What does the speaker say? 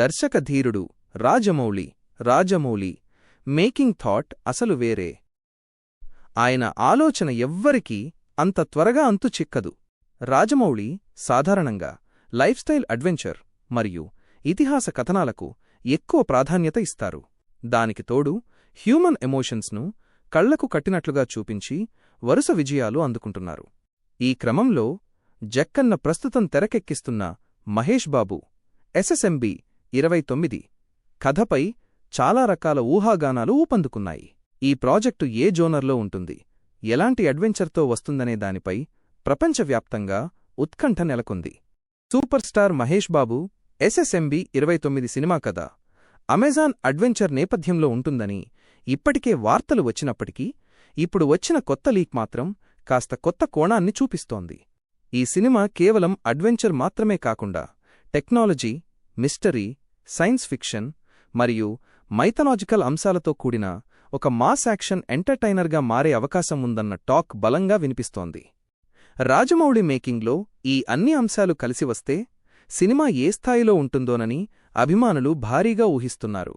దర్శకధీరుడు Rajamouli Rajamouli making thought అసలు వేరే. ఆయన ఆలోచన ఎవ్వరికీ అంత త్వరగా అంతు చిక్కదు. రాజమౌళి సాధారణంగా లైఫ్స్టైల్ అడ్వెంచర్ మరియు ఇతిహాస కథనాలకు ఎక్కువ ప్రాధాన్యత ఇస్తారు. దానికి తోడు హ్యూమన్ ఎమోషన్స్ను కళ్ళకు కట్టినట్లుగా చూపించి వరుస విజయాలు అందుకుంటున్నారు. ఈ క్రమంలో జక్కన్న ప్రస్తుతం తెరకెక్కిస్తున్న మహేష్ బాబు ఎస్ఎస్ఎంబి ఇరవై తొమ్మిది. కథపై చాలా రకాల ఊహాగానాలు ఊపందుకున్నాయి. ఈ ప్రాజెక్టు ఏ జోనర్లో ఉంటుంది? ఎలాంటి అడ్వెంచర్తో వస్తుందనే దానిపై ప్రపంచవ్యాప్తంగా ఉత్కంఠ నెలకొంది. Super star Mahesh Babu SSMB ఇరవై తొమ్మిది సినిమా కథ. అమెజాన్ అడ్వెంచర్ నేపథ్యంలో ఉంటుందని ఇప్పటికే వార్తలు వచ్చినప్పటికీ ఇప్పుడు వచ్చిన కొత్త లీక్ మాత్రం కాస్త కొత్త కోణాన్ని చూపిస్తోంది. ఈ సినిమా కేవలం అడ్వెంచర్ మాత్రమే కాకుండా టెక్నాలజీ మిస్టరీ సైన్స్ ఫిక్షన్ మరియు మైథలాజికల్ అంశాలతో కూడిన ఒక మాస్ యాక్షన్ ఎంటర్టైనర్గా మారే అవకాశం ఉందన్న టాక్ బలంగా వినిపిస్తోంది. రాజమౌళి మేకింగ్లో ఈ అన్ని అంశాలు కలిసి వస్తే సినిమా ఏ స్థాయిలో ఉంటుందోనని అభిమానులు భారీగా ఊహిస్తున్నారు.